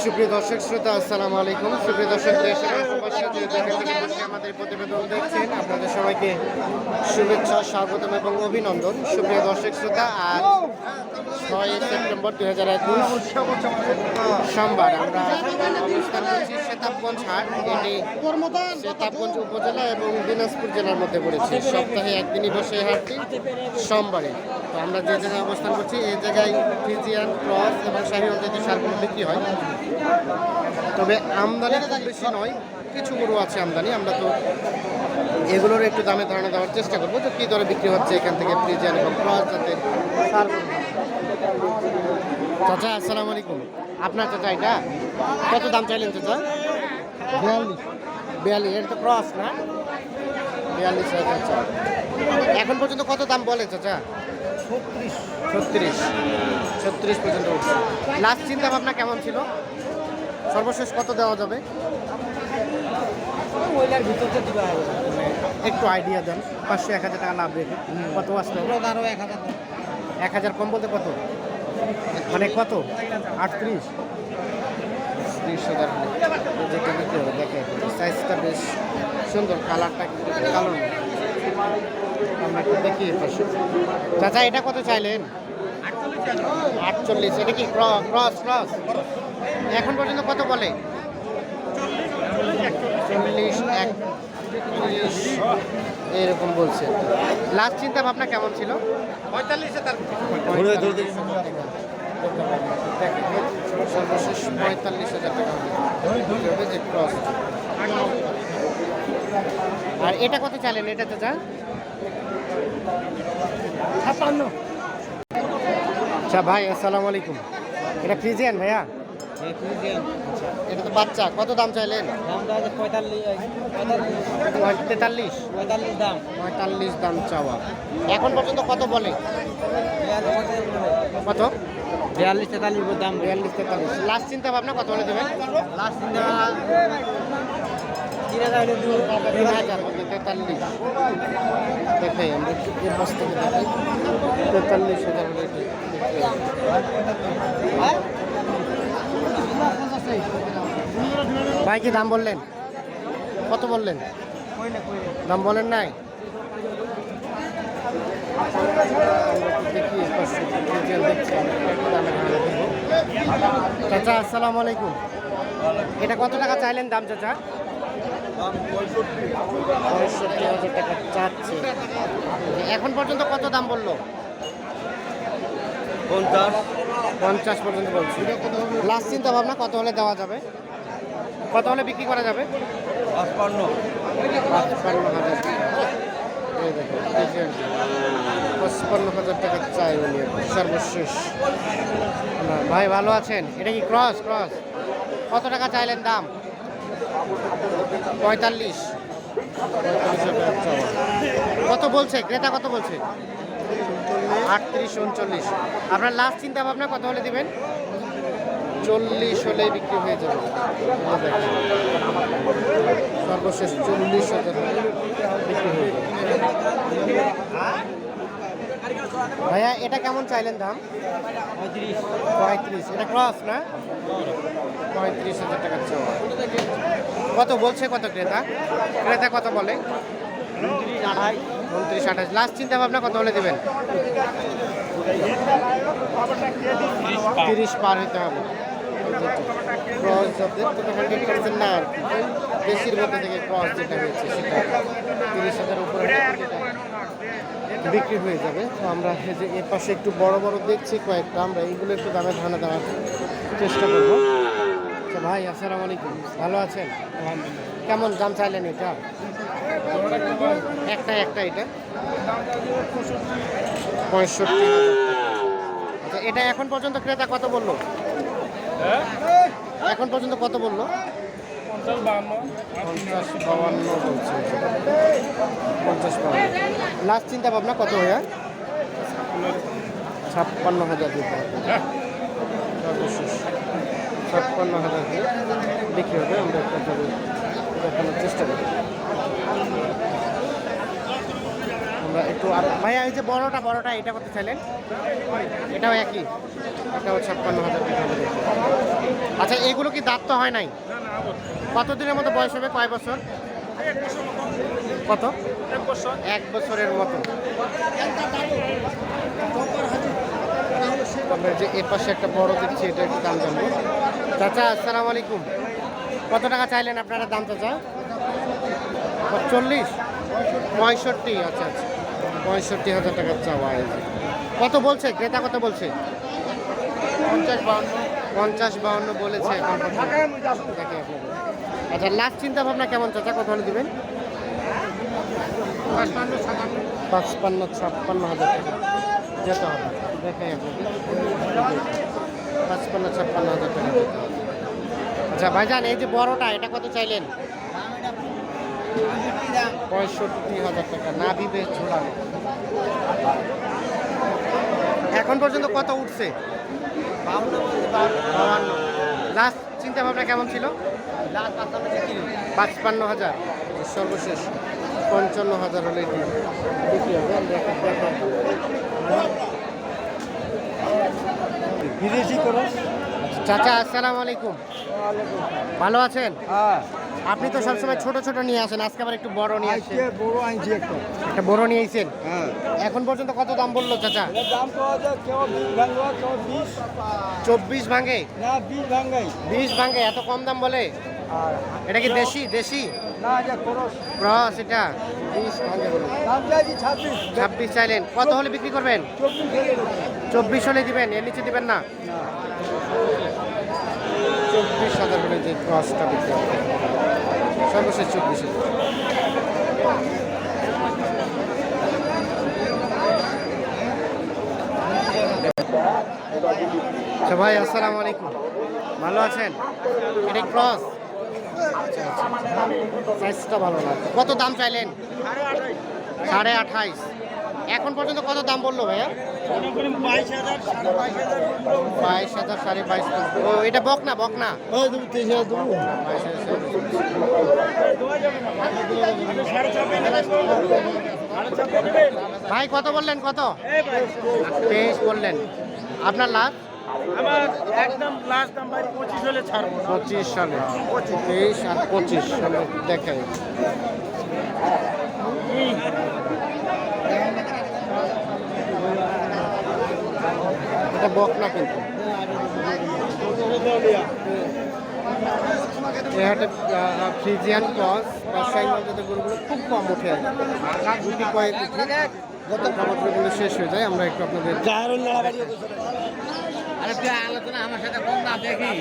সুপ্রিয় দর্শক, শ্রোতা, আসসালামু আলাইকুম। সুপ্রিয় দর্শক, দেশ এবং প্রবাসী যে যেখান থেকে বসে আমাদের প্রতিবেদন দেখছেন। আপনাদের সবাইকে শুভেচ্ছা, স্বাগতম এবং অভিনন্দন। সুপ্রিয় দর্শক, শ্রোতা, আজ ছয় সেপ্টেম্বর দুই হাজার একুশ সোমবার আমরা অবস্থান করছি সেতাবগঞ্জ হাট। এটি সেতাবগঞ্জ উপজেলা এবং দিনাজপুর জেলার মধ্যে পড়েছে। সপ্তাহে একদিনই বসে হাটটি সোমবারে। তো আমরা যে জায়গায় অবস্থান করছি, এই জায়গায় ফিজিয়ান ক্রস এবং শাহী অঞ্চলের সারগুলো বিক্রি হয়। তবে আমদানি খুব বেশি নয় কিছু গরু আছে আমদানি আমরা তো এগুলোর একটু দামে ধারণা দেওয়ার চেষ্টা করব তো কী দরে বিক্রি হচ্ছে এখান থেকে ফ্রিজিয়ান এবং ক্রস সারগুলো চাচা আসসালামু আলাইকুম। আপনার চাচা এটা? কত দাম চাইলেন চাচা? বিয়াল্লিশ। বিয়াল্লিশ এটা তো ক্রস না? বিয়াল্লিশ হাজার এখন পর্যন্ত কত দাম বলে চাচা? ছত্রিশ। ছত্রিশ। ছত্রিশ পর্যন্ত উঠছে। লাস্ট চিন্তা ভাবনা কেমন ছিল? সর্বশেষ কত দেওয়া যাবে? একটু আইডিয়া দেন। পাঁচশো এক হাজার টাকা লাভ রেখে। কত আসতে হবে? এক হাজার এক হাজার কম বলতে কত? মানে কত? আটত্রিশ। ত্রিশ হাজার যেটা দেখে সাইজটা বেশ সুন্দর কালারটা কালো। আমরা একটু দেখি চাচা এটা কত চাইলেন? আটচল্লিশ এটা কি ক্রস ক্রস এখন পর্যন্ত কত বলে? চল্লিশ এক এরকম বলছে। লাস্ট চিন্তা ভাবনা কেমন ছিল? পঁয়তাল্লিশে তার সর্বশেষ পঁয়তাল্লিশ হাজার টাকা। হবে যে ক্রস। আর এটা কত চালেন? এটা চাচা ছাপ্পান্ন। আচ্ছা ভাই আসসালামু আলাইকুম। এটা ফ্রিজিয়ান ভাইয়া? এটা তো বাচ্চা কত দাম চাইলেন? তেতাল্লিশ দাম। পঁয়তাল্লিশ দাম চাওয়া। এখন পর্যন্ত কত বলে? কত? বিয়াল্লিশ তেতাল্লিশ দাম। বিয়াল্লিশ তেতাল্লিশ। লাস্ট চিন্তা ভাবনা কত বলে দেবেন? লাস্ট তিন হাজার হলে দিব। তিন হাজার বলতে তেতাল্লিশ দেখাই আমরা এর পাশ থেকে দেখাই তেতাল্লিশ হাজার হবে। ভাই কি দাম বললেন? কত বললেন? দাম বলেন নাই। চাচা আসসালামু আলাইকুম। এটা কত টাকা চাইলেন দাম চাচা? পঁয়ষট্টি হাজার টাকা চাচ্ছে। এখন পর্যন্ত কত দাম বলল? পঞ্চাশ। পঞ্চাশ পর্যন্ত বলছি। লাস্ট চিন্তা ভাবনা কত হলে দেওয়া যাবে? কত হলে বিক্রি করা যাবে? পাঁচপান্ন। পঁচপান্ন হাজার। পঁচপান্ন হাজার টাকা চাই উনি সর্বশেষ। ভাই ভালো আছেন? এটা কি ক্রস ক্রস কত টাকা চাইলেন দাম? পঁয়তাল্লিশ। কত বলছে? ক্রেতা কত বলছে? আটত্রিশ, উনচল্লিশ। আপনার লাস্ট চিন্তা ভাবনা কত হলে দিবেন? চল্লিশ হলে বিক্রি হয়ে যাবে। সর্বশেষ চল্লিশ হাজার বিক্রি হয়ে যাবে। ভাইয়া, এটা কেমন চাইলেন দাম? পঁয়ত্রিশ। এটা ক্রস না? পঁয়ত্রিশ হাজার টাকা কত বলছে কত ক্রেতা? ক্রেতা কত বলে? উনত্রিশ, আঠাশ। লাস্ট চিন্তা ভাবনা কত হলে দেবেন? তিরিশ পার হতে হবে। ক্রস না আর বেশির মধ্যে থেকে ক্রস যেটা হয়েছে সেটা। তিরিশ হাজার উপরে বিক্রি হয়ে যাবে। তো আমরা এই যে এর পাশে একটু বড় বড় দেখছি কয়েকটা। আমরা এইগুলো একটু দামে ধারণা দেওয়ার চেষ্টা করব। আচ্ছা ভাই আসসালাম আলাইকুম। ভালো আছেন? কেমন দাম চাইলেন এটা? একটা একটা এটা? পঁয়ষট্টি আচ্ছা এটা এখন পর্যন্ত ক্রেতা কত বলল? এখন পর্যন্ত কত বলল? পঞ্চাশ বাউান্ন বলছে। পঞ্চাশ বাউান্ন লাস্ট চিন্তা ভাবনা কত ভাইয়া ছাপ্পান্ন হাজার দিতে হবে ছাপ্পান্ন হাজার দিয়ে বিক্রি হবে। আমরা একটা দেখানোর চেষ্টা করি। আমরা একটু ভাইয়া এই যে বড়টা বড়টা এটা করতে চাইলেন? এটাও একই। এটাও ছাপ্পান্ন হাজার টাকা আচ্ছা আচ্ছা এগুলো কি দাঁত তো হয় নাই? কতদিনের মতো বয়স হবে? কয় বছর? কত? এক বছরের মতো। আমরা যে এ পাশে একটা বড় দেখছি এটা একটু দাম জানব। চাচা, আসসালামু আলাইকুম। কত টাকা চাইলেন আপনারা দাম, চাচা? চল্লিশ? পঁয়ষট্টি আচ্ছা আচ্ছা। পঁয়ষট্টি হাজার টাকার চাওয়া কত বলছে? ক্রেতা কত বলছে? পঞ্চাশ বাউন্ন পঞ্চাশ বাউন্ন বলেছে এখন। আচ্ছা লাস্ট চিন্তা ভাবনা কেমন চাচা? কত হলে দিবেন? পাঁচপান্ন ছাপ্পান্ন হাজার টাকা। যেতে হবে। দেখে পাঁচপান্ন ছাপ্পান্ন হাজার টাকা। আচ্ছা ভাইজান এই যে বড়টা এটা কত চাইলেন? পঁয়ষট্টি হাজার টাকা। নাভি বেশ ঝোলানো। এখন পর্যন্ত কত উঠছে? লাস্ট চিন্তা ভাবনা কেমন ছিল? পাঁচপান্ন হাজার। সর্বশেষ পঞ্চান্ন হাজার হলে এটি বিক্রি হবে। বিদেশি করস চাচা আসসালামু আলাইকুম। ভালো আছেন? হ্যাঁ। আপনি তো সবসময় ছোট ছোট নিয়ে আসেন আজকে আবার একটু বড় নিয়ে আজকে বড় আনছি একটা। একটা বড় নিয়ে আসছেন হ্যাঁ। এখন পর্যন্ত কত দাম বলল চাচা? এর দাম চব্বিশ ভাঙে? না বিশ ভাঙাই বিশ ভাঙে এত কম দাম বলে? আর এটা কি দেশি দেশি? না এটা করস। ক্রস এটা? বিশ ভাঙে ছাব্বিশ। চাইলেন। কত হলে বিক্রি করবেন। চব্বিশ হলে দিবেন এর নিচে দিবেন না না চব্বিশ হাজার ক্রসটা বিক্রি সর্বশেষ চব্বিশ আচ্ছা ভাই, আসসালামু আলাইকুম। ভালো আছেন? এটা ক্রস সাইজটা ভালো না। কত দাম চাইলেন? সাড়ে আঠাইশ। এখন পর্যন্ত কত দাম বলল ভাইয়া? বাইশ হাজার সাড়ে বাইশ ও এটা বক না বক না ভাই কত বললেন কত? তেইশ বললেন। আপনার লাভ? আমার একদম লাস্ট দাম ভাই পঁচিশ হলে ছাড়বো পঁচিশ সালে তেইশ আর পঁচিশ সালে দেখাই এটা বক না কিন্তু। এই হাটে ফ্রিজিয়ান ক্রস গরুগুলো খুব কম উঠে আসে গুটি কয়েক উঠে গত খাবারগুলো শেষ হয়ে যায় আমরা একটু আপনাদের আলোচনা আমার সাথে কম না দেখি।